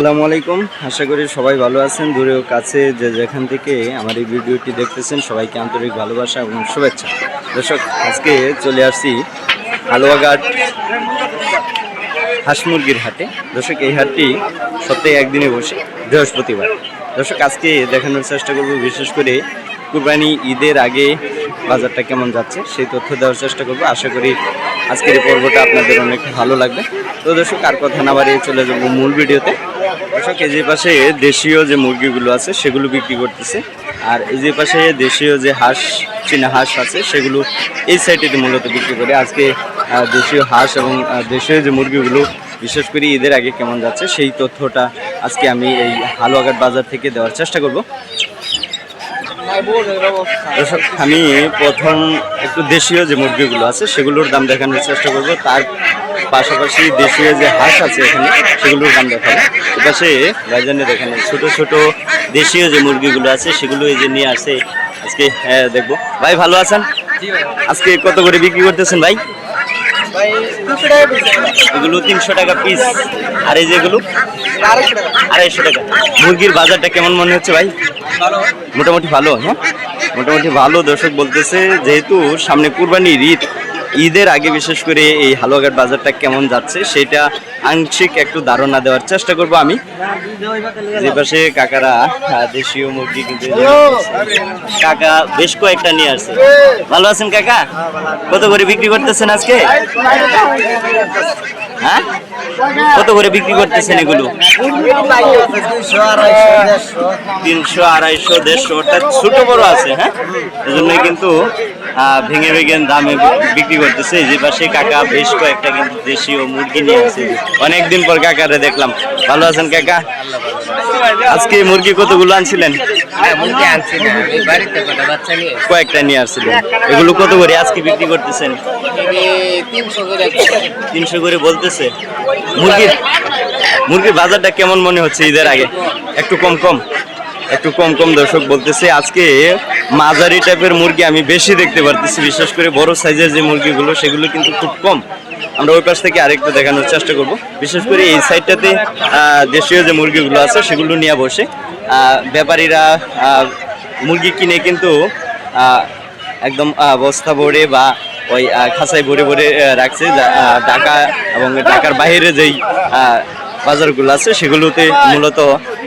আসসালামু আলাইকুম। আশা করি সবাই ভালো আছেন, দূরে ও কাছে যে যেখান থেকে আমার এই ভিডিওটি দেখতেছেন, সবাইকে আন্তরিক ভালোবাসা এবং শুভেচ্ছা। দর্শক, আজকে চলে আসছি হালুয়াঘাট হাঁস মুরগির হাটে। দর্শক, এই হাটটি সপ্তাহে একদিনে বসে, বৃহস্পতিবার। দর্শক, আজকে দেখানোর চেষ্টা করব বিশেষ করে কুরবানি ঈদের আগে বাজারটা কেমন যাচ্ছে, সেই তথ্য দেওয়ার চেষ্টা করব। আশা করি আজকের এই পর্বটা আপনাদের অনেক ভালো লাগবে। তো দর্শক, আর কথা না বাড়িয়ে চলে যাব মূল ভিডিওতে। দর্শক, এই যে পাশে দেশীয় যে মুরগিগুলো আছে, সেগুলো বিক্রি করতেছে। আর এই যে পাশে দেশীয় যে হাঁস, চীনা হাঁস আছে, সেগুলো এই সাইডেতে মূলত বিক্রি করে। আজকে দেশীয় হাঁস এবং দেশীয় যে মুরগিগুলো, বিশেষ করে ঈদের আগে কেমন যাচ্ছে, সেই তথ্যটা আজকে আমি এই হালুয়াঘাট বাজার থেকে দেওয়ার চেষ্টা করব। আমি প্রথম একটু দেশীয় যে মুরগিগুলো আছে, সেগুলোর দাম দেখানোর চেষ্টা করব। তার পাশাপাশি দেশীয় যে হাঁস আছে এখানে, সেগুলোর দাম দেখাবো। এপাশে ভাইজানের এখানে ছোট ছোট দেশীয় যে মুরগিগুলো আছে, সেগুলো এই যে নিয়ে আসে, আজকে হ্যাঁ দেখব। ভাই, ভালো আছেন? আজকে কত করে বিক্রি করতেছেন ভাই? এগুলো তিনশো টাকা পিস আর এই যেগুলো? আড়াইশো টাকা। মুরগির বাজারটা কেমন মনে হচ্ছে ভাই? মোটামুটি ভালো হ্যাঁ? মোটামুটি ভালো দর্শক বলতেছে যেহেতু সামনে কুরবানি ঈদ ঈদের আগে বিশেষ করে এই হালুয়াঘাট বাজারটা কেমন যাচ্ছে, সেটা আংশিক একটু ধারণা দেওয়ার চেষ্টা করব আমি। যে পাশে কাকারা দেশীয় মুরগি কিন্তু কাকা বেশ কয়েকটা নিয়ে আসছে। ভালো আছেন কাকা? কত করে বিক্রি করতেছেন আজকে? হ্যাঁ? কত করে বিক্রি করতেছেন এগুলো? তিনশো, আড়াইশো, দেড়শো, অর্থাৎ ছোট বড় আছে হ্যাঁ? এজন্যই কিন্তু ভেঙে ভেঙে দামে বিক্রি করতেছে। যে পাশে কাকা, বেশ কয়েকটা কিন্তু দেশীয় মুরগি নিয়ে আছে অনেকদিন পর কাকারে দেখলাম। ভালো আছেন কাকা? আজকে মুরগি কতগুলো আনছিলেন? এসেছি। কয়েকটা নিয়ে আসছিলেন। এগুলো কত করে আজকে বিক্রি করতেছেন? তিনশো করে তিনশো করে বলতেছে। মুরগির মুরগির বাজারটা কেমন মনে হচ্ছে ঈদের আগে? একটু কম কম। একটু কম কম দর্শক বলতেছে আজকে মাঝারি টাইপের মুরগি আমি বেশি দেখতে পারতেছি। বিশেষ করে বড় সাইজের যে মুরগিগুলো সেগুলো কিন্তু খুব কম। আমরা ওই পাশ থেকে আরেকটু দেখানোর চেষ্টা করব। বিশেষ করে এই সাইডটাতে দেশীয় যে মুরগিগুলো আছে, সেগুলো নিয়ে বসে। ব্যাপারীরা মুরগি কিনে কিন্তু একদম বস্তা ভরে বা ওই খাঁচায় ভরে ভরে রাখছে। ঢাকা এবং ঢাকার বাইরে যেই বাজারগুলো আছে, সেগুলোতে মূলত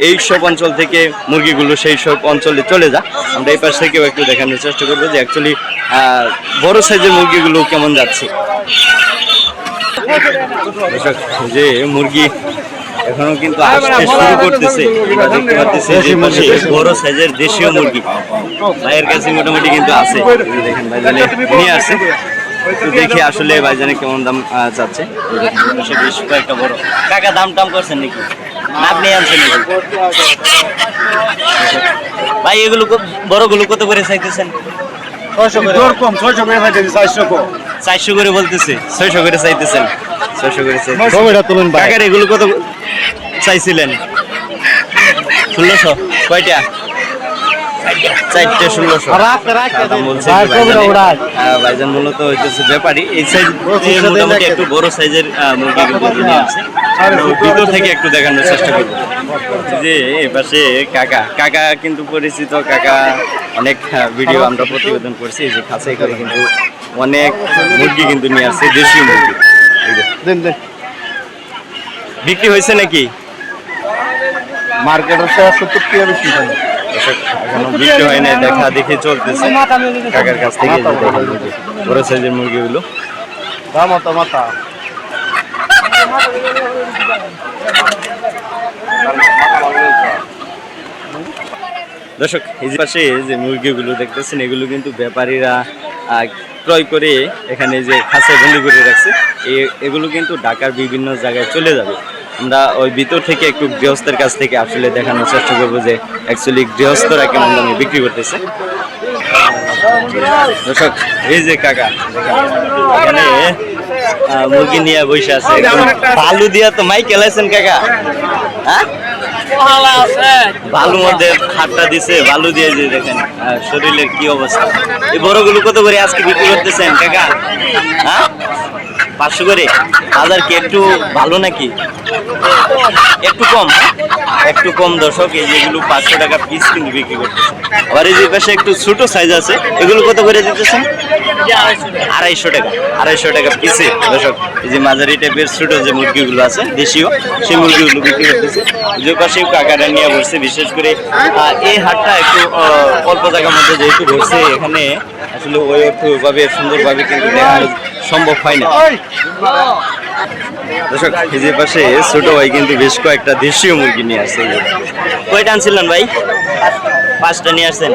এই সব অঞ্চল থেকে মুরগিগুলো সেই সব অঞ্চলে চলে যায়। আমরা এই পাশ থেকেও একটু দেখানোর চেষ্টা করব যে অ্যাকচুয়ালি বড় সাইজের মুরগিগুলো কেমন যাচ্ছে। যে মুরগি এখনও কিন্তু আসতে শুরু করতেছে। আমরা দেখতে পাচ্ছি যে পাশে বড় সাইজের দেশীয় মুরগি। ভাইয়ের কাছে মোটামুটি কিন্তু আছে। দেখেন ভাইজানে নিয়ে আসছে। তো দেখি আসলে ভাইজানে কেমন দাম চাচ্ছে বেশ কয়েকটা বড়। কাকা দাম টাম করছেন নাকি? আপনি আনছেন নাকি? ভাই এগুলো বড়গুলো কত করে চাইতেছেন? দর কম ছয়শো করে চারশো কম। চারশো করে বলতেছে ছয়শো করে চাইতেছেন। ছয়শো করে চাইতেছেন। কাকার এগুলো কত চাইছিলেন? ষোলোশো কয়টা? চারটে ষোলোশো। যে ভাইজানে। আহ, ভাইজান মূলত হইতেছে ব্যাপারী এই সাইজ মোটামুটি একটু বড় সাইজের মুরগি কিন্তু নিয়ে আসছে আমরা ভিতর থেকে একটু দেখানোর চেষ্টা করব। যে এপাশে কাকা। কাকা কিন্তু পরিচিত কাকা অনেক ভিডিও আমরা প্রতিবেদন করছি। যে খাঁচাই করে কিন্তু অনেক মুরগি কিন্তু নিয়ে আসছে দেশীয় মুরগি। বিক্রি হয়েছে নাকি? মার্কেটের সে সত্তর টাকা বেশি। দর্শক, এখনও বিক্রি হয় নাই দেখা দেখে চলতেছে। কাকার কাছ থেকে এই যে দেখেন এই বড় সাইজের মুরগিগুলো। দাম মাথা মাথা। দর্শক এই পাশে যে মুরগিগুলো দেখতেছেন এগুলো কিন্তু ব্যাপারীরা ক্রয় করে এখানে যে খাঁচায় বন্দি করে রাখছে এগুলো কিন্তু ঢাকার বিভিন্ন জায়গায় চলে যাবে। আমরা ওই ভিতর থেকে একটু গৃহস্থের কাছ থেকে আসলে দেখানোর চেষ্টা করব যে অ্যাকচুয়ালি গৃহস্থরা কেমন দামে বিক্রি করতেছে। দর্শক এই যে কাকা এখানে মুরগি নিয়ে বসে আছে। বালু দিয়া তো মাই কেলাইছেন কাকা। হ্যাঁ? বালুর মধ্যে হাতটা দিছে, বালু দিয়ে যে দেখেন শরীরের কি অবস্থা। এই বড়গুলো কত করে আজকে বিক্রি করতেছেন কাকা হ্যাঁ? পাঁচশো করে? বাজার কি একটু ভালো নাকি? একটু কম হ্যাঁ? একটু কম দর্শক, এই যেগুলো পাঁচশো টাকা পিস কিন্তু বিক্রি করতেছে। আবার এই যে পাশে একটু ছোট সাইজ আছে, এগুলো কত করে দিতেছেন? আড়াইশো টাকা আড়াইশো টাকা পিসে দর্শক, এই যে মাঝারি টাইপের ছোট যে মুরগিগুলো আছে, দেশীয়, সেই মুরগিগুলো বিক্রি করতেছে। যে পাশে কাকারা নিয়ে বসছে, বিশেষ করে এই হাটটা একটু অল্প জায়গার মধ্যে যেহেতু বসছে, এখানে আসলে ওই অর্থভাবে সুন্দরভাবে কিন্তু দেখানো সম্ভব হয় না। দর্শক এই যে পাশে ছোট ভাই কিন্তু বেশ কয়েকটা দেশীয় মুরগি নিয়ে আসছে। কয়টা আনছিলেন ভাই? পাঁচটা নিয়ে আসছেন।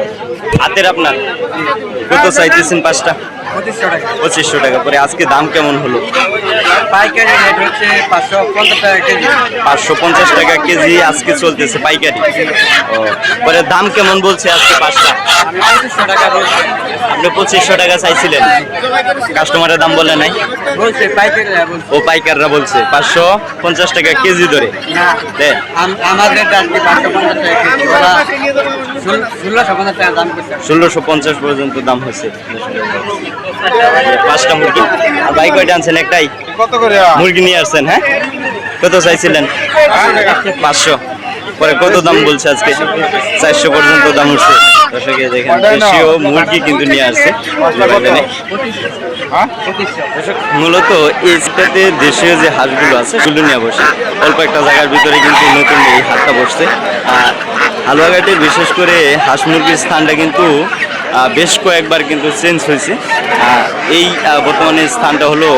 হাতের আপনার? কত চাইতেছেন পাঁচটা। পঁচিশশো টাকা। পঁচিশশো টাকা পরে আজকে দাম কেমন হলো? পাইকারি রেট হচ্ছে পাঁচশো পঞ্চাশ টাকা কেজি। পাঁচশো পঞ্চাশ টাকা কেজি আজকে চলতেছে পাইকারি। ও পরে দাম কেমন বলছে আজকে পাঁচটা? পঁচিশশো টাকা আপনি পঁচিশশো টাকা চাইছিলেন। কাস্টমারের দাম বলে নাই? বলছে পাইকারি ও পাইকাররা বলছে পাঁচশো পঞ্চাশ টাকা কেজি ধরে। না আমাদের আজকে পাঁচশো পঞ্চাশ টাকা কেজি। ষোলোশো পঞ্চাশ পর্যন্ত দাম হয়েছে। পাঁচটা মুরগি। আর ভাই কয়টা আনছেন? একটাই? মুরগি নিয়ে আসছেন হ্যাঁ? কত চাইছিলেন? পাঁচশো। পরে কত দাম বলছে আজকে? চারশো পর্যন্ত দাম উঠছে দর্শকে দেখেন দেশীয় মুরগি কিন্তু নিয়ে আসছে। বাজারে। মূলত এই দেশীয় যে হাঁসগুলো আছে সেগুলো নিয়ে বসে। অল্প একটা জায়গার ভিতরে কিন্তু নতুন এই হাটটা বসছে। আর হালুয়াঘাটের বিশেষ করে হাঁস মুরগির স্থানটা কিন্তু বেশ কয়েকবার কিন্তু চেঞ্জ হয়েছে। এই বর্তমানে স্থানটা হলো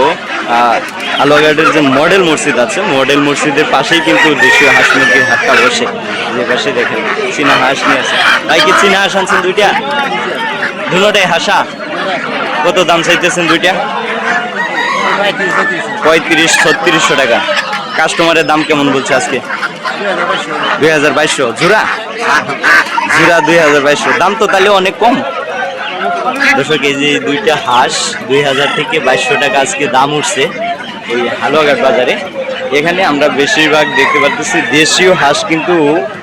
আহ, হালুয়াঘাটের যে মডেল মসজিদ আছে মডেল মসজিদের পাশেই কিন্তু দেশীয় হাঁস মুরগির হাটটা বসে। যে পাশে দেখেন চীনা হাঁস নিয়ে আছে ভাই কি চীনা হাঁস আনছেন দুইটা? দুটাই হাসা। কত দাম চাইতেছেন দুইটা? পঁয়ত্রিশ ছত্রিশশো টাকা। কাস্টমারের দাম কেমন বলছে আজকে? দুই হাজার বাইশশো। জোড়া? জোড়া দুই হাজার বাইশশো। দাম তো তাহলে অনেক কম। দুশো কেজি দুইটা হাঁস, দুই হাজার থেকে বাইশশো টাকা আজকে দাম উঠছে এই হালুয়াঘাট বাজারে। এখানে আমরা বেশিরভাগ দেখতে পাচ্ছি দেশীয় হাঁস কিন্তু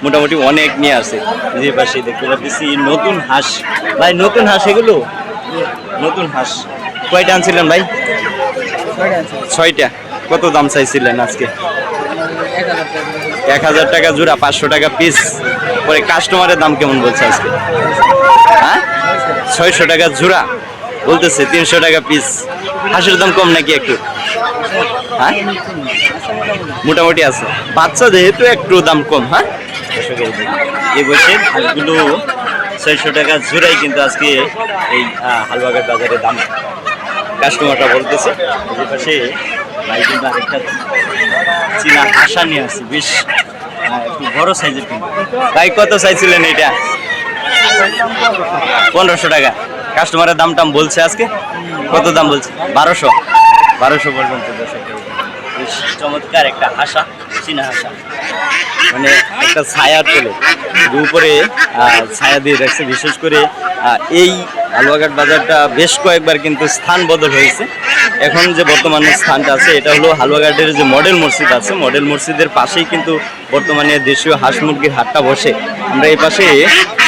মোটামুটি অনেক নিয়ে আসে। যে পাশে দেখতে পাচ্ছি নতুন হাঁস। ভাই, নতুন হাঁস এগুলো? নতুন হাঁস। কয়টা আনছিলেন ভাই? ছয়টা। কত দাম চাইছিলেন আজকে? এক হাজার টাকা জোড়া, পাঁচশো টাকা পিস পরে কাস্টমারের দাম কেমন বলছে আজকে? হ্যাঁ? ছয়শো টাকা জোড়া। বলতেছে তিনশো টাকা পিস হাঁসের দাম কম নাকি একটু? হ্যাঁ? মোটামুটি আছে। বাচ্চা যেহেতু একটু দাম কম হ্যাঁ? এই বসে হাঁসগুলো ছয়শো টাকা জোড়াই কিন্তু আজকে এই হালুয়াঘাট বাজারে দাম। কাস্টমারটা বলতেছে পাশে ভাই কিন্তু চীনা হাসা নিয়ে আসছে বেশ একটু বড় সাইজের ভাই, কত চাইছিলেন এটা? পনেরোশো টাকা। কাস্টমারের দাম টাম বলছে আজকে? কত দাম বলছে? বারোশো। বারোশো পর্যন্ত বেশ চমৎকার একটা হাসা চীনা হাসা মানে একটা ছায়া তোলে। উপরে ছায়া দিয়ে রাখছে, বিশেষ করে এই আলুয়াঘাট বাজারটা বেশ কয়েকবার কিন্তু স্থান বদল হয়েছে। এখন যে বর্তমানে স্থানটা আছে, এটা হলো হালুয়াঘাটের যে মডেল মসজিদ আছে, মডেল মসজিদের পাশেই কিন্তু বর্তমানে দেশীয় হাঁস মুরগির হাটটা বসে। আমরা এই পাশে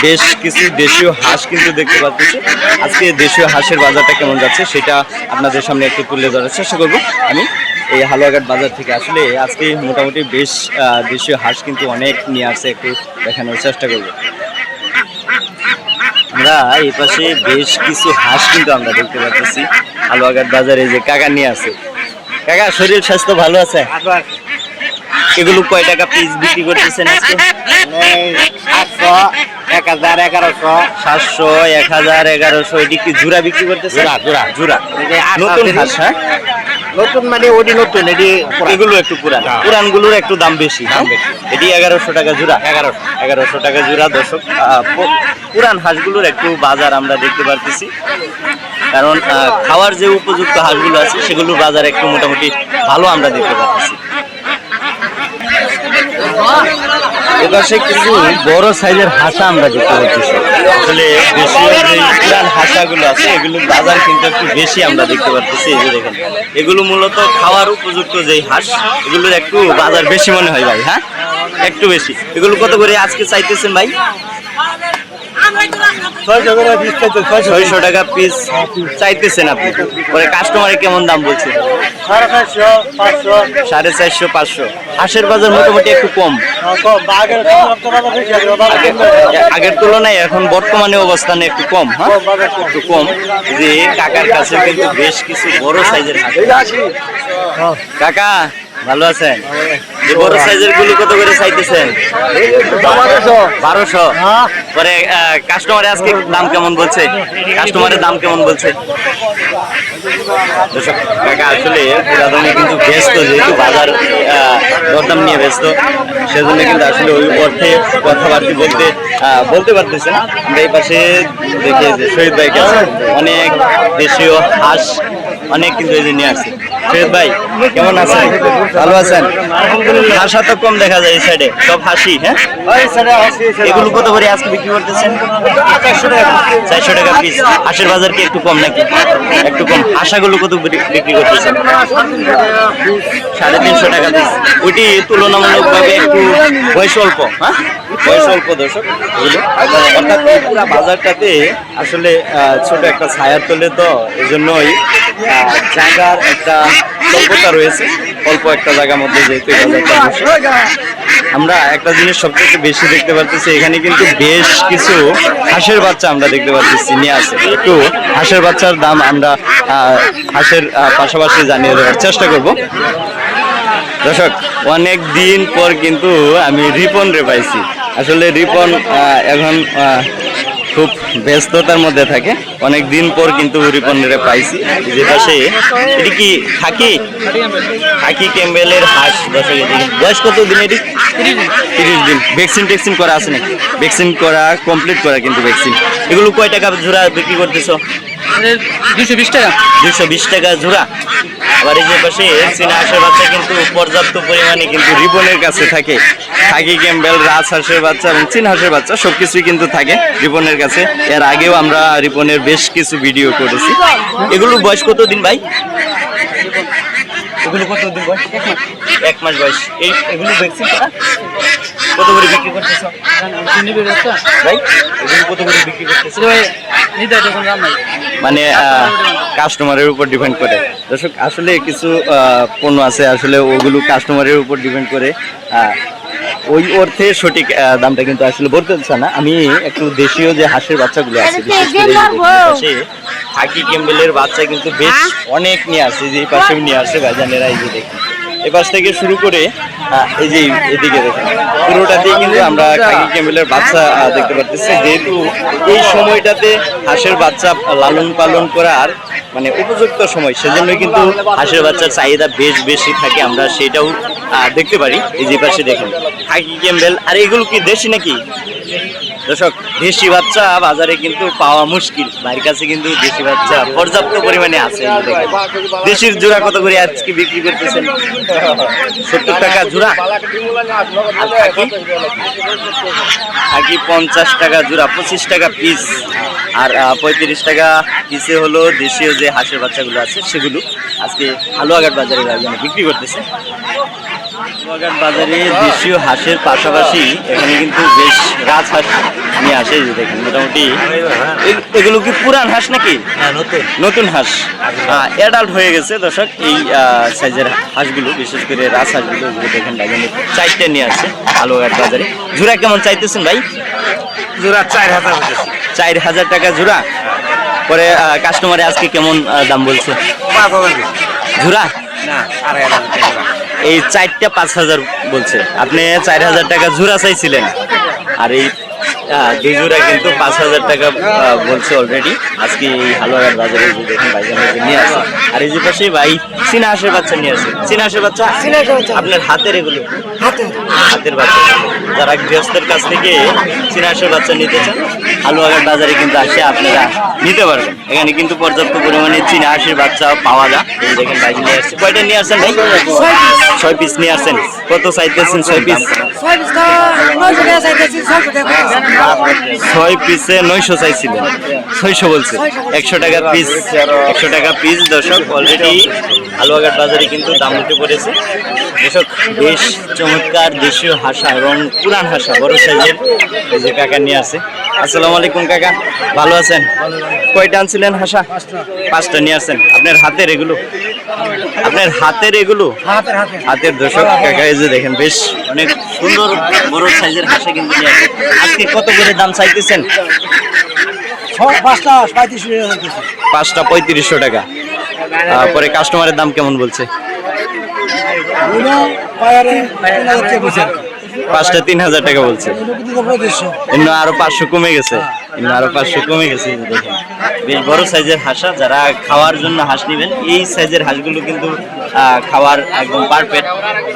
বেশ কিছু দেশীয় হাঁস কিন্তু দেখতে পাচ্ছি। আজকে দেশীয় হাঁসের বাজারটা কেমন যাচ্ছে, সেটা আপনাদের সামনে একটু তুলে ধরার চেষ্টা করব। আমি এই হালুয়াঘাট বাজার থেকে আসলে আজকে মোটামুটি বেশ দেশীয় হাঁস কিন্তু অনেক নিয়ে আসছে একটু দেখানোর চেষ্টা করব। আমরা এই পাশে বেশ কিছু হাঁস কিন্তু আমরা দেখতে পাচ্ছি। আলুয়াঘাট বাজারে যে কাকা নিয়ে আছে। কাকা শরীর স্বাস্থ্য ভালো আছে? এগুলো কয় টাকা পিস বিক্রি করতেছেন আজকে? সাতশো এক হাজার এগারোশো সাতশো এক হাজার এগারোশো এটি কি জুরা বিক্রি করতেছে জোড়া। জুরা নতুন হাঁস হ্যাঁ? নতুন মানে ওটি নতুন এটি এগুলো একটু পুরান। হ্যাঁ। পুরানগুলোর একটু দাম বেশি। দাম বেশি। এটি এগারোশো টাকা জোড়া। এগারোশো। এগারোশো টাকা জোড়া দর্শক। পুরান হাঁসগুলোর একটু বাজার আমরা দেখতে পারতেছি। কারণ খাওয়ার যে উপযুক্ত হাঁসগুলো আছে সেগুলোর বাজার একটু মোটামুটি ভালো আমরা দেখতে পাচ্ছি এবার সে কিছু বড় সাইজের হাসা আমরা দেখতে পাচ্ছি আসলে যে পুরান হাসাগুলো আছে এগুলোর বাজার কিন্তু একটু বেশি আমরা দেখতে পাচ্ছি এই যে এগুলো মূলত খাওয়ার উপযুক্ত যেই হাঁস, এগুলোর একটু বাজার বেশি মনে হয় ভাই হ্যাঁ? একটু বেশি। এগুলো কত করে আজকে চাইতেছেন ভাই? ছয়শো টাকা পিস চাইতেছেন আপনি। পরে কাস্টমারে কেমন দাম বলছে? সাড়ে চারশো পাঁচশো। হাঁসের বাজার মোটামুটি একটু কম। আগে- আগের তুলনায় এখন বর্তমানে অবস্থানে একটু কম হ্যাঁ? একটু কম। যে কাকার কাছে কিন্তু বেশ কিছু বড় সাইজের কাকা ভালো আছেন? যে বড় সাইজেরগুলো কত করে চাইতেছেন? বারোশো। পরে কাস্টমারে আজকে দাম কেমন বলছে? কাস্টমারের দাম কেমন বলছে? কাকা আসলে পুরাদমে কিন্তু ব্যস্ত যেহেতু বাজার দরদাম নিয়ে ব্যস্ত সেজন্য কিন্তু আসলে ওই অর্থে কথাবার্তা বলতে আহ, বলতে পারতেছে না। আমরা এই পাশে দেখি যে শহীদ ভাই অনেক দেশীয় হাঁস অনেক কিন্তু এই যে নিয়ে আসছে। ভাই কেমন আছেন? ভালো আছেন? হাঁসা তো কম দেখা যায় এই সাইডে সব হাসি হ্যাঁ? এগুলো কত করে আজকে বিক্রি করতেছেন? চারশো টাকা পিস হাঁসের বাজার কি একটু কম নাকি? একটু কম। হাঁসাগুলো কত বিক্রি- করতেছেন? সাড়ে তিনশো টাকা পিস ওইটি তুলনামূলকভাবে একটু বয়স অল্প হ্যাঁ? বয়স অল্প দর্শক অর্থাৎ বাজারটাতে আসলে ছোট একটা ছায়ার তোলে তো এই জন্যই জায়গার একটা স্বল্পতা রয়েছে। অল্প একটা জায়গার মধ্যে যেহেতু। আমরা একটা জিনিস সবথেকে বেশি দেখতে পাচ্ছি এখানে কিন্তু বেশ কিছু হাঁসের বাচ্চা আমরা দেখতে পাচ্ছি নিয়ে আছে। একটু হাঁসের বাচ্চার দাম আমরা হাঁসের পাশাপাশি জানিয়ে দেওয়ার চেষ্টা করব। দর্শক, অনেক দিন পর কিন্তু আমি রিপন রে পাইছি। আসলে রিপন এখন খুব ব্যস্ততার মধ্যে থাকে। অনেক দিন পর কিন্তু রিপন পাইছি। যেটা সে এটি কি থাকি থাকি ক্যাম্বেলের হাঁস দশ এদিকে বয়স কত দিন এটি? তিরিশ দিন। ভ্যাকসিন ট্যাকসিন করা আছে নাকি? ভ্যাকসিন করা কমপ্লিট করা কিন্তু ভ্যাকসিন। এগুলো কয় টাকা জোড়া বিক্রি করতেছো? দুশো বিশ টাকা। দুশো বিশ টাকা জোড়া। আবার পাশে চীনা হাঁসের বাচ্চা কিন্তু পর্যাপ্ত পরিমাণে কিন্তু রিবনের কাছে থাকে। থাকি ক্যাম্বেল রাজ হাঁসের বাচ্চা এবং চীন হাঁসের বাচ্চা, সবকিছুই কিন্তু থাকে রিপনের কাছে। এর আগেও আমরা রিপনের বেশ কিছু ভিডিও করেছি। এগুলো বয়স কত দিন ভাই? এগুলো কত দিন বয়স? এক মাস। বয়স। এই এগুলো ভ্যাকসিন করা? কত করে বিক্রি করতেছ? ভাই এগুলো কত করে বিক্রি করতেছ? মানে কাস্টমারের উপর ডিপেন্ড করে। দর্শক আসলে কিছু পণ্য আছে। আসলে ওগুলো কাস্টমারের উপর ডিপেন্ড করে। ওই অর্থে সঠিক আহ, দামটা কিন্তু আসলে বলতে না। আমি একটু দেশীয় যে হাঁসের বাচ্চাগুলো আছে হাকি ক্যাম্বেলের বাচ্চা কিন্তু বেশ অনেক নিয়ে আসে যে পাশে পাশেও নিয়ে আসে ভাইজানেরা এই যে দেখুন। এ পাশ থেকে শুরু করে এই যে এদিকে দেখুন পুরোটাতেই কিন্তু আমরা খাকি ক্যামেলের বাচ্চা দেখতে পাচ্ছি যেহেতু এই সময়টাতে হাঁসের বাচ্চা লালন পালন করার মানে উপযুক্ত সময় সেজন্য কিন্তু হাঁসের বাচ্চার চাহিদা বেশ বেশি থাকে, আমরা সেটাও দেখতে পারি। এই যে পাশে দেখুন, খাকি ক্যাম্বেল। আর এগুলো কি দেশি নাকি? দর্শক, দেশি বাচ্চা বাজারে কিন্তু পাওয়া মুশকিল। বাড়ির কাছে কিন্তু দেশি বাচ্চা পর্যাপ্ত পরিমাণে আছে। দেশির জোড়া কত করে আজকে বিক্রি করতেছেন? সত্তর টাকা জোড়া? খাকি পঞ্চাশ টাকা জোড়া, পঁচিশ টাকা পিস আর পঁয়ত্রিশ টাকা পিসে হলো দেশীয় যে হাঁসের বাচ্চাগুলো আছে, সেগুলো আজকে আলুয়াঘাট বাজারে বিক্রি করতেছে। হালুয়াঘাট বাজারে দেশীয় হাঁসের পাশাপাশি এখানে কিন্তু বেশ রাজহাঁস নিয়ে আসে যে দেখেন মোটামুটি। এগুলো কি পুরান হাঁস নাকি? নতুন। হাঁস। অ্যাডাল্ট হয়ে গেছে দর্শক। এই সাইজের হাঁসগুলো বিশেষ করে রাজ হাঁসগুলো এগুলো দেখেন বাজারে চারটে নিয়ে আসছে হালুয়াঘাট বাজারে। জোড়া কেমন চাইতেছেন ভাই? জোড়া চার হাজার চার হাজার টাকা জোড়া। পরে কাস্টমারে আজকে কেমন দাম বলছে? পাঁচ হাজার জোড়া? এই চারটা পাঁচ হাজার বলছে। আপনি চার হাজার টাকা জোড়া চাইছিলেন। আর এই দুই কিন্তু পাঁচ হাজার টাকা বলছে অলরেডি আজকে এই হালুয়াঘাট বাজারে যে দেখুন ভাইজানের নিয়ে আসে আর এই যে পাশে ভাই চীনা হাঁসের বাচ্চা নিয়ে আসে চীনা হাঁসের বাচ্চা? আপনার হাতের এগুলো? হাতের। বাচ্চা। যারা গৃহস্থের কাছ থেকে চীনা হাঁসের বাচ্চা নিতে চান হালুয়াঘাট বাজারে কিন্তু আসে আপনারা নিতে পারবেন। এখানে কিন্তু পর্যাপ্ত পরিমাণে চীনা হাঁসের বাচ্চা পাওয়া যায়। এই দেখেন ভাই নিয়ে আসছে। কয়টা নিয়ে আসছেন ভাই? ছয় পিস। নিয়ে আসছেন। কত চাইতেছেন ছয় পিস? ছয় পিসে নয়শো চাইছিলেন। ছয়শো বলছে। একশো টাকা পিস একশো টাকা পিস দর্শক অলরেডি হালুয়াঘাট বাজারে কিন্তু দাম উঠে পড়েছে। দর্শক বেশ চমৎকার দেশীয় হাসা এবং পুরান হাসা বড় সাইজের এই যে কাকা নিয়ে আছে আসসালামু আলাইকুম কাকা ভালো আছেন? কয়টা আনছিলেন হাসা? পাঁচটা নিয়ে আসছেন আপনার হাতের এগুলো? আপনার হাতের এগুলো? হাতের হাতে দর্শক কাকা এই যে দেখেন বেশ অনেক সুন্দর বড় সাইজের হাসা কিন্তু নিয়ে আসছেন। আজকে কত করে দাম চাইতেছেন? পাঁচটা পঁয়ত্রিশশো টাকা। পরে কাস্টমারের দাম কেমন বলছে? পাঁচটা তিন হাজার টাকা বলছে। আরও পাঁচশো কমে গেছে। অন্য আরও পাঁচশো কমে গেছে দেখেন। বেশ বড় সাইজের হাঁসা, যারা খাওয়ার জন্য হাঁস নেবেন, এই সাইজের হাঁসগুলো কিন্তু খাওয়ার একদম পারফেক্ট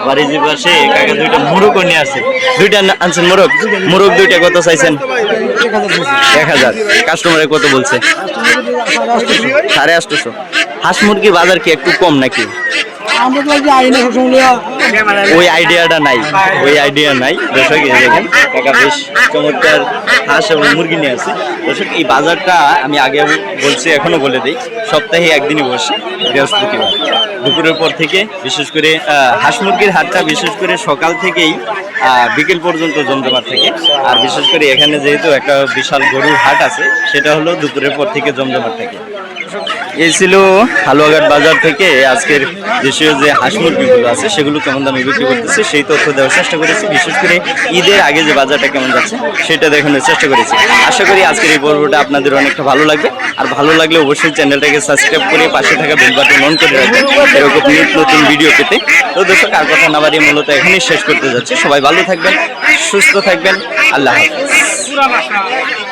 আবার এই যে পাশে কাকা দুইটা মুরগও নিয়ে আসছে। দুইটা আনছেন মোরগ? মোরগ দুইটা কত চাইছেন? এক হাজার। কাস্টমারে কত বলছে? সাড়ে আটশোশো হাঁস মুরগি বাজার কি একটু কম নাকি? ওই আইডিয়াটা নাই। ওই আইডিয়া নাই। দেখেন বেশ চমৎকার হাঁস এবং মুরগি নিয়ে আছে দর্শক, এই বাজারটা আমি আগে বলছি, এখনও বলে দিই, সপ্তাহে একদিনই বসে, বৃহস্পতিবার। দুপুরের পর থেকে বিশেষ করে হাঁস মুরগির হাটটা বিশেষ করে সকাল থেকেই বিকেল পর্যন্ত জমজমাট থাকে। আর বিশেষ করে এখানে যেহেতু একটা বিশাল গরুর হাট আছে, সেটা হলো দুপুরের পর থেকে জমজমাট থাকে। এই ছিল হালুয়াঘাট বাজার থেকে আজকের দেশীয় যে হাঁস মুরগিগুলো আছে, সেগুলো কেমন দামে বিক্রি করতেছে, সেই তথ্য দেওয়ার চেষ্টা করেছি। বিশেষ করে ঈদের আগে যে বাজারটা কেমন যাচ্ছে, সেটা দেখানোর চেষ্টা করেছি। আশা করি আজকের এই পর্বটা আপনাদের অনেকটা ভালো লাগবে। আর ভালো লাগলে অবশ্যই চ্যানেলটাকে সাবস্ক্রাইব করে পাশে থাকা বেল বাটন অন করে রাখবেন। এরকম নিত্য নতুন ভিডিও পেতে। তো দর্শক, আর কথা না বাড়িয়ে মূলত এখনই শেষ করতে যাচ্ছি। সবাই ভালো থাকবেন, সুস্থ থাকবেন। আল্লাহ হাফিজ।